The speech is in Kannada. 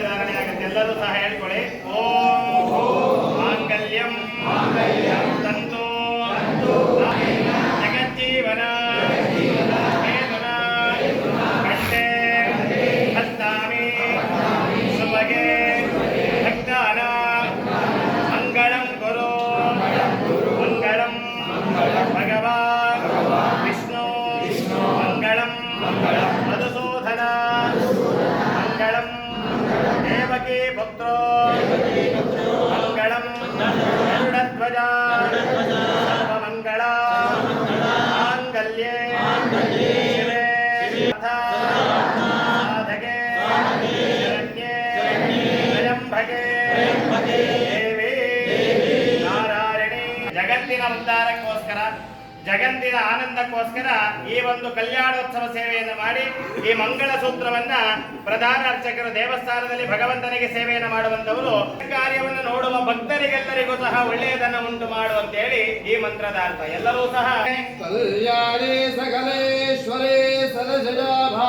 ಧಾರಣೆ ಆಗುತ್ತೆ ಎಲ್ಲರೂ ಸಹ ಹೇಳ್ಕೊಳ್ಳಿ. ಓ पुत्रो मङ्गलम् गरुडध्वजा सर्वमङ्गला माङ्गल्ये शिवे तथा साधके शरण्ये त्र्यम्भके देवी नारायणी जगತ್ತಿನ ಉದ್ಧಾರಕ್ಕೋಸ್ಕರ ಜಗತ್ತಿನ ಆನಂದಕ್ಕೋಸ್ಕರ ಈ ಒಂದು ಕಲ್ಯಾಣೋತ್ಸವ ಸೇವೆಯನ್ನು ಮಾಡಿ ಈ ಮಂಗಳ ಸೂತ್ರವನ್ನ ಪ್ರಧಾನ ಅರ್ಚಕರು ದೇವಸ್ಥಾನದಲ್ಲಿ ಭಗವಂತನಿಗೆ ಸೇವೆಯನ್ನು ಮಾಡುವಂತವರು ಕಾರ್ಯವನ್ನು ನೋಡುವ ಭಕ್ತರಿಗೆಲ್ಲರಿಗೂ ಸಹ ಒಳ್ಳೆಯದನ್ನು ಉಂಟು ಮಾಡು ಅಂತೇಳಿ ಈ ಮಂತ್ರದ ಅರ್ಥ. ಎಲ್ಲರೂ ಸಹ ಕಲ್ಯಾಣೇ ಸಕಲೇಶ್ವರೇ ಸರಜಜಾಭಾ